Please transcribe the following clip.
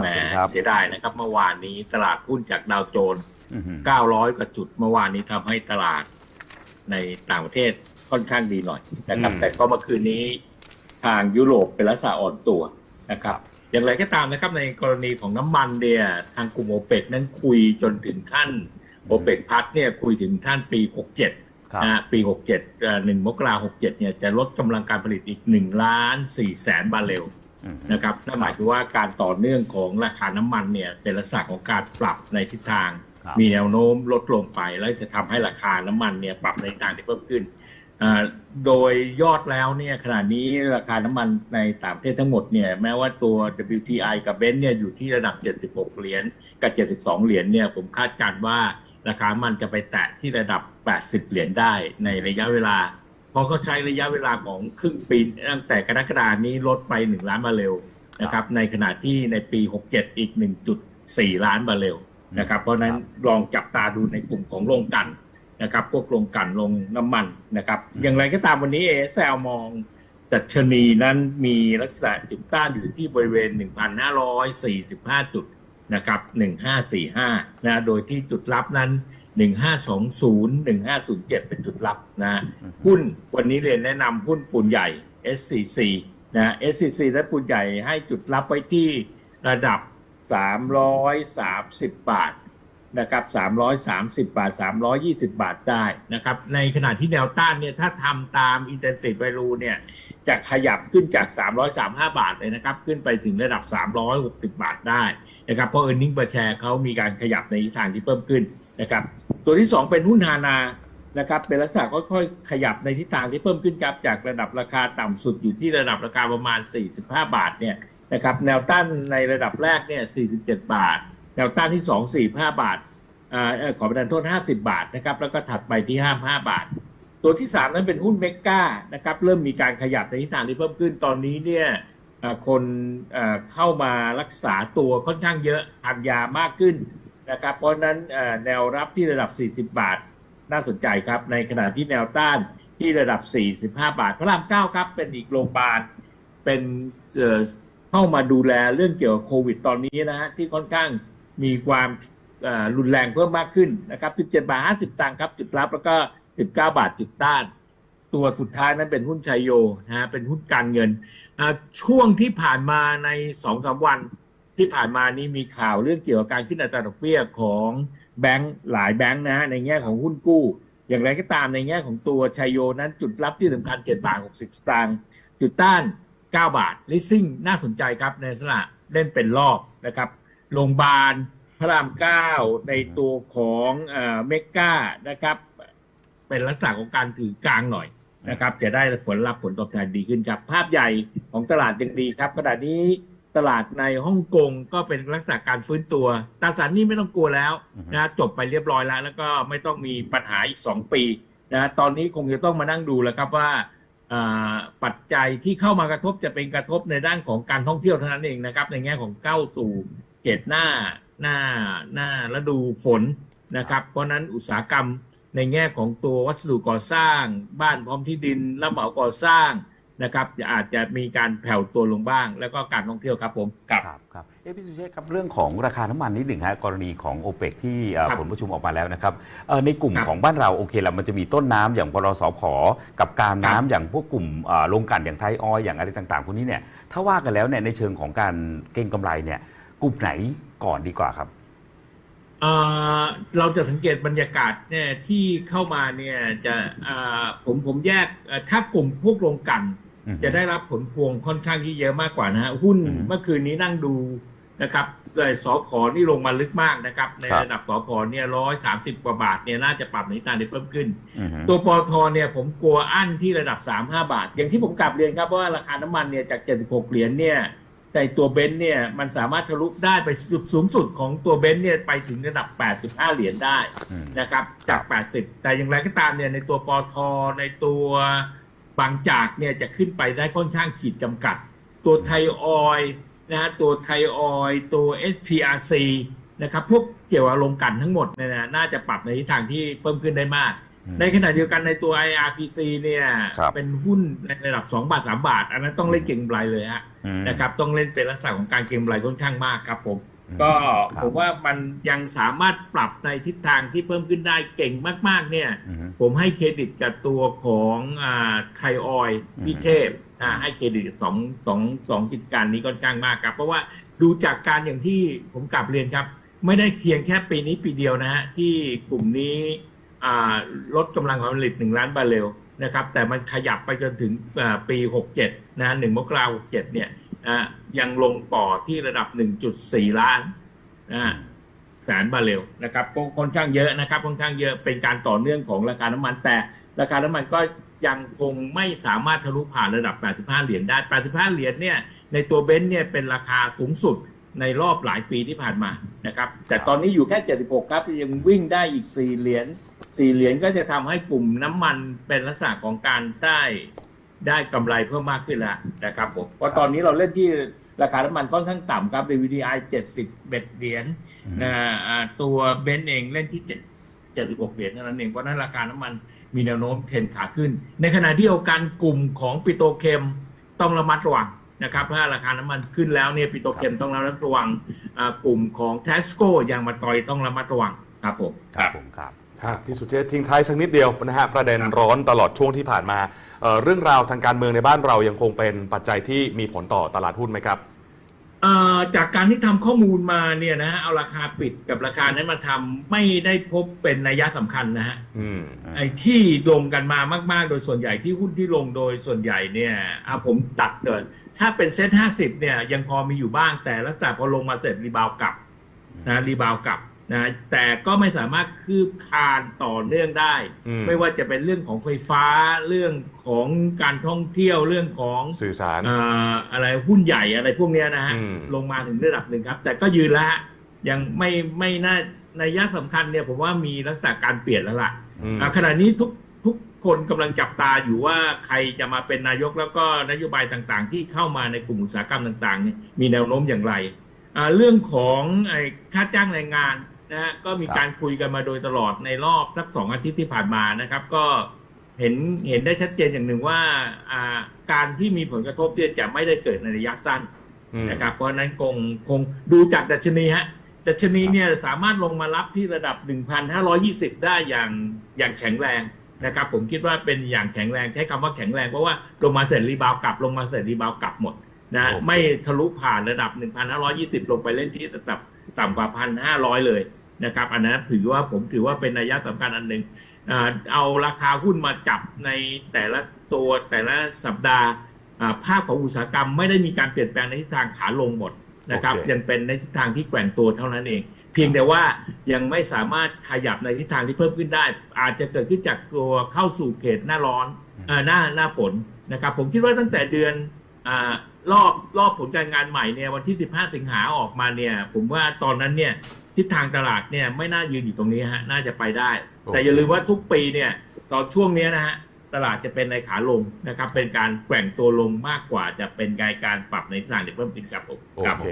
แหมขอบคุณครับเสียดายนะครับ เมื่อวานนี้ตลาดหุ้นจากดาวโจนส์อือฮึ900 กว่าจุดเมื่อวานนี้ทำให้ตลาดในต่างประเทศค่อนข้างดีหน่อยนะครับ แต่ก็เมื่อคืนนี้ทางยุโรปเป็นลักษณะอ่อนตัวนะครับ อย่างไรก็ตามนะครับในกรณีของน้ำมันเนี่ยทางกลุ่มโอเปกนั้นคุยจนถึงขั้นโอเปกพัทเนี่ยคุยถึงท่านปี 67ครับนะฮะปี 67เอ่อ1มกราคม67เนี่ยจะลดกำลังการผลิตอีก1ล้าน4แสนบาร์เรลอือฮึ นะครับนั่นหมายถึงว่าการต่อเนื่องของราคาน้ำมันเนี่ยเป็นลักษณะของการปรับในทิศทางครับมีแนวโน้มลดลงไป แล้วจะทำให้ราคาน้ำมันเนี่ยปรับในทิศทางที่เพิ่มขึ้นอ่าโดยยอดแล้วเนี่ยขณะนี้ราคาน้ำมันในต่างประเทศทั้งหมดเนี่ยแม้ว่าตัว WTI กับเบนซ์เนี่ยอยู่ที่ระดับ 76 เหรียญกับ 72 เหรียญเนี่ยผมคาดการณ์ว่าราคามันจะไปแตะที่ระดับ 80 เหรียญได้ในระยะเวลาเพราะเขาใช้ระยะเวลาของครึ่งปีตั้งแต่กรกฎานี้ลดไป 1 ล้านบาร์เรลนะครับ ในขณะที่ในปี 67 อีก 1.4 ล้านบาร์เรลนะครับ เพราะฉะนั้นลองจับตาดูในกลุ่มของโรงกลันนะครับ พวกโรงกลันโรงน้ำมันนะครับ อย่างไรก็ตามวันนี้เอสแมองดัชนีนั้นมีลักษณะจุดต้านอยู่ที่บริเวณ 1,545 จุดนะครับ 1545นะ โดยที่จุดรับนั้น 1520 1507เป็นจุดรับนะหุ้นวันนี้เรียนแนะนำหุ้นปูนใหญ่ SCC นะ SCC และปูนใหญ่ให้จุดรับไว้ที่ระดับ330บาทนะครับ330บาท320บาทได้นะครับ ในขณะที่แนวต้านเนี่ยถ้าทำตาม Intensive Value เนี่ยจะขยับขึ้นจาก335บาทเลยนะครับ ขึ้นไปถึงระดับ360บาทได้นะครับ เพราะ e a r n i n g per share เขามีการขยับในทิศทางที่เพิ่มขึ้น นะครับ ตัวที่ 2 เป็นหุ้นฮานานะครับเป็นลักษณะค่อยๆขยับในทิศทางที่เพิ่มขึ้นครับจากระดับราคาต่ำสุดอยู่ที่ระดับราคาประมาณ 45 บาทเนี่ยนะครับแนวต้านในระดับแรกเนี่ย 47 บาท แนวต้านที่ 2 45 บาทอ่าเอ่อขอประทานโทษ 50 บาทนะครับแล้วก็ถัดไปที่ 55 บาท ตัวที่ 3 นั้นเป็นหุ้นเมกานะครับเริ่มมีการขยับในทิศทางที่เพิ่มขึ้นตอนนี้เนี่ยคนเข้ามารักษาตัวค่อนข้างเยอะทานยามากขึ้น นะครับ เพราะนั้นแนวรับที่ระดับ 40 บาทน่าสนใจครับ ในขณะที่แนวต้านที่ระดับ 45 บาท พระราม9ครับ เป็นอีกโรงพยาบาล เป็นเข้ามาดูแลเรื่องเกี่ยวกับโควิดตอนนี้นะฮะที่ค่อนข้างมีความรุนแรงเพิ่มมากขึ้นนะครับ 17 บาท 50 ตังค์ครับจุดรับแล้วก็ 19 บาทจุดต้าน ตัวสุดท้ายนั้นเป็นหุ้นชัยโยนะฮะเป็นหุ้นการเงิน ช่วงที่ผ่านมาในสองสามวัน ที่ผ่านมานี้มีข่าวเรื่องเกี่ยวกับการขึ้นอัตราดอกเบี้ยของแบงก์หลายแบงก์นะฮะในแง่ของหุ้นกู้ อย่างไรก็ตามในแง่ของตัวชัยโยนั้นจุดรับที่สำคัญ7บาท60สตางค์จุดต้าน 9 บาทลิสซิ่งน่าสนใจครับในลักษณะเล่นเป็นรอบนะครับโรงพยาบาลพระราม9ในตัวของเอ่อเมกานะครับ เป็นลักษณะของการถือกลางหน่อยนะครับ จะได้ผลลัพธ์ผลตอบแทนดีขึ้นครับ ภาพใหญ่ของตลาดยังดีครับขณะนี้ ตลาดในฮ่องกงก็เป็นลักษณะการฟื้นตัวตราสารหนี้ไม่ต้องกลัวแล้วอือฮึนะจบไปเรียบร้อยแล้ว แล้วก็ไม่ต้องมีปัญหาอีก 2 ปีนะตอนนี้คงจะต้องมานั่งดูแล้วครับว่าอ่าปัจจัยที่เข้ามากระทบจะเป็นกระทบในด้านของการท่องเที่ยวเท่านั้นเองนะครับ ในแง่ของก้าวสู่เกตหน้าหน้าหน้าฤดูฝนนะครับ เพราะฉะนั้นอุตสาหกรรมในแง่ของตัววัสดุก่อสร้าง บ้านพร้อมที่ดินรับเหมาก่อสร้าง นะครับอาจจะมีการแผ่วตัวลงบ้าง แล้วก็การท่องเที่ยวครับผมครับครับครับเอะพี่สุเชษฐ์ครับเรื่องของราคาน้ำมันนิดหนึ่งฮะกรณีของโอเปกที่เอ่อครับผลประชุมออกมาแล้วนะครับเอ่อในกลุ่มครับของบ้านเราโอเคแล้วมันจะมีต้นน้ำอย่างปรสพกับการน้ำครับอย่างพวกกลุ่มเอ่อโรงกลันอย่างไทยออยล์อย่างอะไรต่างๆพวกนี้เนี่ยถ้าว่ากันแล้วเนี่ยในเชิงของการเก็งกำไรเนี่ยกลุ่มไหนก่อนดีกว่าครับเอ่อเราจะสังเกตบรรยากาศเนี่ยที่เข้ามาเนี่ยจะเอ่อผมผมแยกเอ่อถ้ากลุ่มพวกโรงกลันอืม จะได้รับผลพวงค่อนข้างที่เยอะมากกว่านะฮะหุ้นอืมเมื่อคืนนี้นั่งดูนะครับเลยสอขอนี่ลงมาลึกมากนะครับ ในครับระดับสอขอเนี่ยร้อยสามสิบกว่าบาทเนี่ยน่าจะปรับในทิศทางที่เพิ่มขึ้นอืมตัวปอทเนี่ยผมกลัวอั้นที่ระดับ3-5บาท อย่างที่ผมกลับเรียนครับว่าราคาน้ำมันเนี่ยจาก76เหรียญเนี่ยแต่ตัวเบนซ์เนี่ยมันสามารถทะลุได้ไปสุดสูงสุดของตัวเบนซ์เนี่ยไปถึงระดับ 85 เหรียญได้อืมนะครับจาก 80 แต่อย่างไรก็ตามเนี่ยในตัวปอทในตัว บางจากเนี่ยจะขึ้นไปได้ค่อนข้างขีดจำกัด ตัวไทยออยล์นะฮะตัวไทยออยล์ตัว SPRC นะครับพวกเกี่ยวกับโรงกลันทั้งหมดเนี่ยนะน่าจะปรับในทิศทางที่เพิ่มขึ้นได้มากอืมในขณะเดียวกันในตัว IRPC เนี่ยครับเป็นหุ้นในระดับ 2 บาท 3 บาท อันนั้นต้องเล่นเก็งกำไรเลยฮะอืมนะครับต้องเล่นเป็นลักษณะของการเก็งกำไรค่อนข้างมากครับผมอืม ก็ครับผมว่ามันยังสามารถปรับในทิศทางที่เพิ่มขึ้นได้เก่งมาก ๆ เนี่ยอืมผมให้เครดิตกับตัวของอ่าไทยออยล์อืมพิเทพอ่าให้เครดิตสองสองสองกิจการนี้ค่อนข้างมากครับ เพราะว่าดูจากการอย่างที่ผมกลับเรียนครับ ไม่ได้เพียงแค่ปีนี้ปีเดียวนะฮะ ที่กลุ่มนี้อ่าลดกำลังการผลิตหนึ่งล้านบาร์เรลนะครับแต่มันขยับไปจนถึงอ่าปี 67นะหนึ่งมกราคม67เนี่ย อ่ายังลงต่อที่ระดับ 1.4 ล้านนะแสนบาเรลนะครับค่อนข้างเยอะนะครับค่อนข้างเยอะเป็นการต่อเนื่องของราคาน้ำมัน แต่ราคาน้ำมันก็ยังคงไม่สามารถทะลุผ่านระดับ 85 เหรียญได้ 85 เหรียญเนี่ยในตัวเบนซ์เนี่ยเป็นราคาสูงสุดในรอบหลายปีที่ผ่านมานะครับ แต่ตอนนี้อยู่แค่ 76 ครับยังวิ่งได้อีก 4 เหรียญ 4 เหรียญก็จะทำให้กลุ่มน้ำมันเป็นลักษณะของการได้ ได้กำไรเพิ่มมากขึ้นแล้วนะครับผมเพราะตอนนี้เราเล่นที่ราคาน้ำมันค่อนข้างต่ำครับ WTI 70เบ็ดเหรียญนะอ่าตัวเบนซ์เองเล่นที่7 76เหรียญเท่านั้นเองเพราะฉะนั้นราคาน้ำมันมีแนวโน้มเทรนขาขึ้น ในขณะที่เดียวกันกลุ่มของปิโตรเคมต้องระมัดระวังนะครับเพราะราคาน้ำมันขึ้นแล้วเนี่ยปิโตรเคมต้องระมัดระวังอ่ากลุ่มของเทสโก้ยางมาตอยต้องระมัดระวังครับผมครับผมครับ ครับพี่สุเชษฐ์ทิ้งท้ายสักนิดเดียวนะฮะประเด็นครับร้อนตลอดช่วงที่ผ่านมาเอ่อเรื่องราวทางการเมืองในบ้านเรายังคงเป็นปัจจัยที่มีผลต่อตลาดหุ้นไหมครับ เอ่อจากการที่ทำข้อมูลมาเนี่ยนะฮะเอาราคาปิดกับราคานั้นมาทำไม่ได้พบเป็นนัยสำคัญนะฮะอืม ไอ้ที่ลงกันมามาก ๆ โดยส่วนใหญ่ที่หุ้นที่ลงโดยส่วนใหญ่เนี่ยอะผมตัดเลยถ้าเป็นเซ็ตห้าสิบเนี่ยยังพอมีอยู่บ้างแต่ลักษณะพอลงมาเสร็จรีบาวกลับนะรีบาวกลับ นะแต่ก็ไม่สามารถคืบคานต่อเนื่องได้อืมไม่ว่าจะเป็นเรื่องของไฟฟ้าเรื่องของการท่องเที่ยวเรื่องของสื่อสารเอ่ออะไรหุ้นใหญ่อะไรพวกเนี้ยนะฮะอืมลงมาถึงระดับหนึ่งครับ แต่ก็ยืนแล้วฮะยังไม่ไม่น่าในยะสำคัญเนี่ยผมว่ามีลักษณะการเปลี่ยนแล้วล่ะอืมอ่าขณะนี้ทุกทุกคนกำลังจับตาอยู่ว่าใครจะมาเป็นนายกแล้วก็นโยบายต่างๆ ที่เข้ามาในกลุ่มอุตสาหกรรมต่างๆเนี่ยมีแนวโน้มอย่างไรอ่าเรื่องของไอ้ค่าจ้างแรงงาน นะฮะก็มีครับการคุยกันมาโดยตลอดในรอบสักสองอาทิตย์ที่ผ่านมานะครับ ก็เห็นเห็นได้ชัดเจนอย่างหนึ่งว่าอ่าการที่มีผลกระทบเนี่ยจะไม่ได้เกิดในระยะสั้นอืมนะครับเพราะฉะนั้นคงคงดูจากดัชนีฮะดัชนีเนี่ยสามารถลงมารับที่ระดับ 1,520 ได้อย่างอย่างแข็งแรงนะครับ ผมคิดว่าเป็นอย่างแข็งแรงใช้คำว่าแข็งแรงเพราะว่าลงมาเสร็จรีบาวกลับลงมาเสร็จรีบาวกลับหมดนะโอเคไม่ทะลุผ่านระดับ 1,520 ลงไปเล่นที่ระดับต่ำกว่า 1,500 เลย นะครับ อันนั้นถือว่าผมถือว่าเป็นนัยสำคัญอันหนึ่งอ่าเอาราคาหุ้นมาจับในแต่ละตัวแต่ละสัปดาห์อ่าภาพของอุตสาหกรรมไม่ได้มีการเปลี่ยนแปลงในทิศทางขาลงหมดนะครับโอเคยังเป็นในทิศทางที่แกว่งตัวเท่านั้นเอง เพียงแต่ว่ายังไม่สามารถขยับในทิศทางที่เพิ่มขึ้นได้ อาจจะเกิดขึ้นจากตัวเข้าสู่เขตหน้าร้อนเอ่อหน้าหน้าฝนนะครับ ผมคิดว่าตั้งแต่เดือนอารอบรอบผลการงานใหม่เนี่ยวันที่ 15 สิงหาออกมาเนี่ย ผมว่าตอนนั้นเนี่ย ทิศทางตลาดเนี่ยไม่น่ายืนอยู่ตรงนี้ฮะน่าจะไปได้ แต่อย่าลืมว่าทุกปีเนี่ยตอนช่วงเนี้ยนะฮะตลาดจะเป็นในขาลงนะครับ เป็นการแกว่งตัวลงมากกว่าจะเป็นการการปรับในทิศทางที่เพิ่มขึ้นครับผมโอครับเค